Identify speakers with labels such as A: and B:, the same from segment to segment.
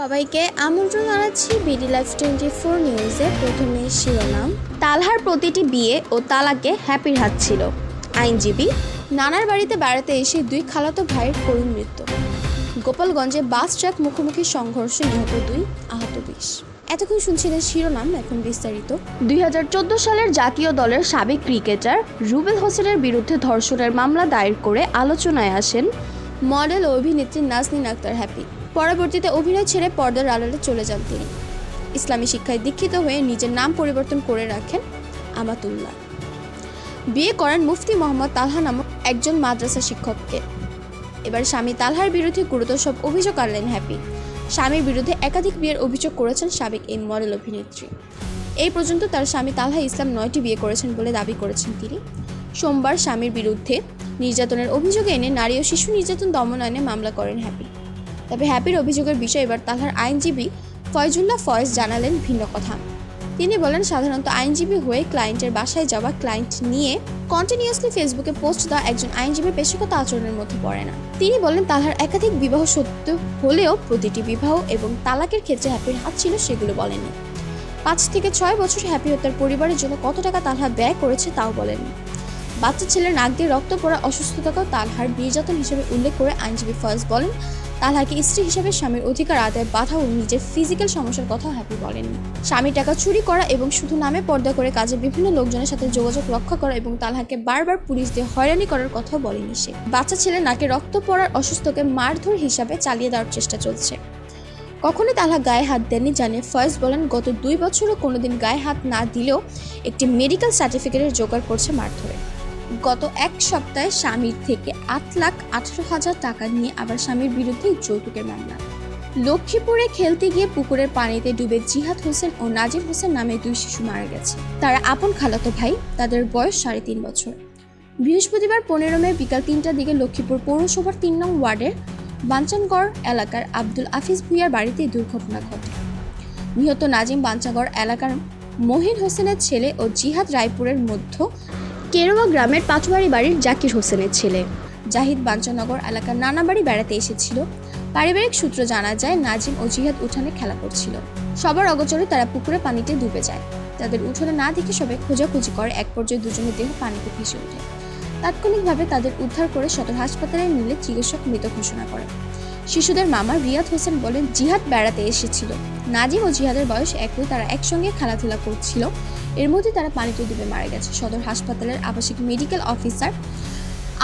A: সবাইকে আমন্ত্রণ জানাচ্ছি বিডি লাইফ টোয়েন্টি ফোর নিউজে প্রথমে শিরোনাম। তালহার প্রতিটি বিয়ে ও তালাকে হ্যাপির হাত ছিল। আইনজীবী, নানার বাড়িতে বেড়াতে এসে দুই খালাতো ভাইয়ের করুণ মৃত্যু। গোপালগঞ্জে বাস ট্রাক মুখোমুখি সংঘর্ষে নিহত দুই আহত বিশ এতক্ষণ শুনছিলেন শিরোনাম, এখন বিস্তারিত। দুই হাজার চোদ্দ সালের জাতীয় দলের সাবেক ক্রিকেটার রুবেল হোসেনের বিরুদ্ধে ধর্ষণের মামলা দায়ের করে আলোচনায় আসেন মডেল ও অভিনেত্রী নাজনীন আক্তার হ্যাপি। পরবর্তীতে অভিনয় ছেড়ে পর্দার আড়ালে চলে যান তিনি। ইসলামী শিক্ষায় দীক্ষিত হয়ে নিজের নাম পরিবর্তন করে রাখেন আমাতুল্লাহ। বিয়ে করেন মুফতি মোহাম্মদ তালহা নামক একজন মাদ্রাসা শিক্ষককে। এবার স্বামী তালহার বিরুদ্ধে গুরুতর সব অভিযোগ আনলেন হ্যাপি। স্বামীর বিরুদ্ধে একাধিক বিয়ের অভিযোগ করেছেন সাবেক এই মডেল অভিনেত্রী। এই পর্যন্ত তার স্বামী তালহা ইসলাম নয়টি বিয়ে করেছেন বলে দাবি করেছেন তিনি। সোমবার স্বামীর বিরুদ্ধে নির্যাতনের অভিযোগ এনে নারী ও শিশু নির্যাতন দমন আইনে মামলা করেন হ্যাপি। তবে হ্যাপির অভিযোগের বিষয়ে এবার তালহার আইনজীবী ফয়জুল্লাহ ফয়েজ জানালেন ভিন্ন কথা। তিনি বলেন, সাধারণত আইনজীবী হয়ে ক্লায়েন্টের বাসায় যাওয়া ক্লায়েন্ট নিয়ে কন্টিনিউয়াসলি ফেসবুকে পোস্ট দেওয়া একজন আইনজীবীর পেশাগত আচরণের মধ্যে পড়ে না। তিনি বলেন তালহার একাধিক বিবাহ সত্য হলেও প্রতিটি বিবাহ এবং তালাকের ক্ষেত্রে হ্যাপির হাত ছিল সেগুলো বলেননি। পাঁচ থেকে ছয় বছর হ্যাপি ও তার পরিবারের জন্য কত টাকা তালহা ব্যয় করেছে তাও বলেননি। বাচ্চা ছেলের নাক দিয়ে রক্ত পড়া অসুস্থতাকেও তালহার নির্যাতন হিসেবে উল্লেখ করে আইনজীবী ফয়েজ বলেন তালহাকে স্ত্রী হিসেবে স্বামীর অধিকার আদায় বাধা ও নিজের ফিজিক্যাল সমস্যার কথা হ্যাপি বলেননি স্বামীর টাকা চুরি করা এবং শুধু নামে পর্দা করে কাজে বিভিন্ন লোকজনের সাথে যোগাযোগ রক্ষা করা এবং তালহাকে বারবার পুলিশ দিয়ে হয়রানি করার কথাও বলেনি সে। বাচ্চা ছেলে নাকে রক্ত পড়ার অসুস্থকে মারধর হিসাবে চালিয়ে দেওয়ার চেষ্টা চলছে। কখনোই তালহা গায়ে হাত দেননি জানিয়ে ফয়েজ বলেন, গত দুই বছরও কোনোদিন গায়ে হাত না দিলেও একটি মেডিকেল সার্টিফিকেটের জোগাড় করছে মারধরে। গত এক সপ্তাহে স্বামীর থেকে আট লাখ আঠারো হাজার টাকা নিয়ে আবার স্বামীর বিরুদ্ধে যৌতুকের মামলা। লক্ষ্মীপুরে খেলতে গিয়ে পুকুরের পানিতে ডুবে জিহাদ হোসেন ও নাজির হোসেন নামে দুই শিশু মারা গেছে। তারা আপন খালাতো ভাই, তাদের বয়স সাড়ে তিন বছর। বৃহস্পতিবার পনেরো মে বিকাল তিনটার দিকে লক্ষ্মীপুর পৌরসভার তিন নং ওয়ার্ডের বাঞ্চানগড় এলাকার আব্দুল আফিজ ভুইয়ার বাড়িতে দুর্ঘটনা ঘটে। নিহত নাজিম বাঞ্চাগড় এলাকার মহিন হোসেনের ছেলে ও জিহাদ রায়পুরের মধ্য কেরোয়া গ্রামের পাঁচবাড়ি বাড়ির জাকির হোসেনের ছেলে। জাহিদ বাঞ্চনগর এলাকার নানা বাড়ি বেড়াতে এসেছিল। পারিবারিক সূত্র জানা যায়, নাজিম ও জিহাদ উঠানে খেলা করছিল। সবার অগোচরে তারা পুকুরে পানিতে ডুবে যায়। তাদের উঠোনে না দেখে সবাই খোঁজাখুঁজি করে। এক পর্যায়ে দুজনের দেহ পানিতে ভেসে ওঠে। তাৎক্ষণিকভাবে তাদের উদ্ধার করে সদর হাসপাতালে নিলে চিকিৎসক মৃত ঘোষণা করেন শিশুদের মামা রিয়াদ হোসেন বলেন, জিহাদ বেড়াতে এসেছিল। নাজিম ও জিহাদের বয়স একই, তারা একসঙ্গে খেলাধুলা করছিল। এর মধ্যে তারা পানিতে ডুবে মারা গেছে। সদর হাসপাতালের আবাসিক medical officer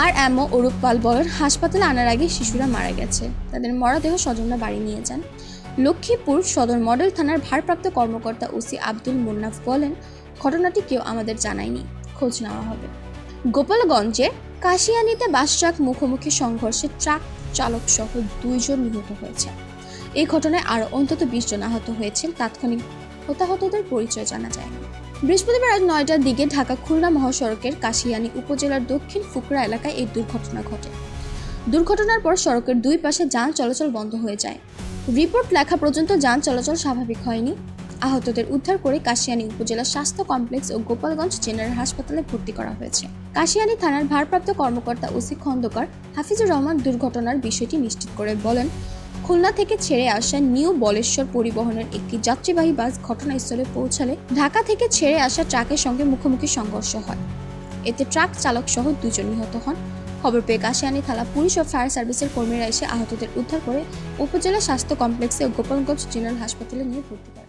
A: R M O Arup Pal বলেন হাসপাতালে আনার আগে শিশুরা মারা গেছে। তাদের মরদেহ স্বজনরা বাড়ি নিয়ে যান। লক্ষ্মীপুর সদর মডেল থানার ভারপ্রাপ্ত কর্মকর্তা ওসি আব্দুল মুন্নাফ বলেন, ঘটনাটি কেউ আমাদের জানায়নি। খোঁজ নেওয়া হবে। গোপালগঞ্জে কাশিয়ানিতে বাস ট্রাক মুখোমুখি সংঘর্ষে ট্রাক চালক সহ দুইজন নিহত হয়েছে। এই ঘটনায় আরও অন্তত বিশ জন আহত হয়েছেন। তাৎক্ষণিক হতাহতদের পরিচয় জানা যায়নি। বৃহস্পতিবার রাত নয়টার দিকে ঢাকা খুলনা মহাসড়কের কাশিয়ানী উপজেলার দক্ষিণ ফুকরা এলাকায় এই দুর্ঘটনা ঘটে। দুর্ঘটনার পর সড়কের দুই পাশে যান চলাচল বন্ধ হয়ে যায়। রিপোর্ট লেখা পর্যন্ত যান চলাচল স্বাভাবিক হয়নি। আহতদের উদ্ধার করে কাশিয়ানী উপজেলা স্বাস্থ্য কমপ্লেক্স ও গোপালগঞ্জ জেনারেল হাসপাতালে ভর্তি করা হয়েছে। কাশিয়ানী থানার ভারপ্রাপ্ত কর্মকর্তা ওসি খন্দকার হাফিজুর রহমান দুর্ঘটনার বিষয়টি নিশ্চিত করে বলেন খুলনা থেকে ছেড়ে আসা নিউ বলেশ্বর পরিবহনের একটি যাত্রীবাহী বাস ঘটনাস্থলে পৌঁছালে ঢাকা থেকে ছেড়ে আসা ট্রাকের সঙ্গে মুখোমুখি সংঘর্ষ হয়। এতে ট্রাক চালক সহ দুজন নিহত হন। খবর পেয়ে কাশিয়ানী থানা পুলিশ ও ফায়ার সার্ভিসের কর্মীরা এসে আহতদের উদ্ধার করে উপজেলা স্বাস্থ্য কমপ্লেক্সে ও গোপালগঞ্জ জেনারেল হাসপাতালে নিয়ে ভর্তি করে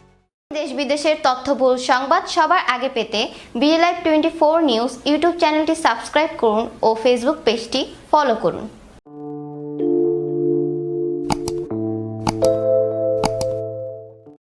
B: দেশ বিদেশের তথ্যবহুল সংবাদ সবার আগে পেতে live twenty four news YouTube চ্যানেলটি সাবস্ক্রাইব করুন ও ফেসবুক পেজটি ফলো করুন।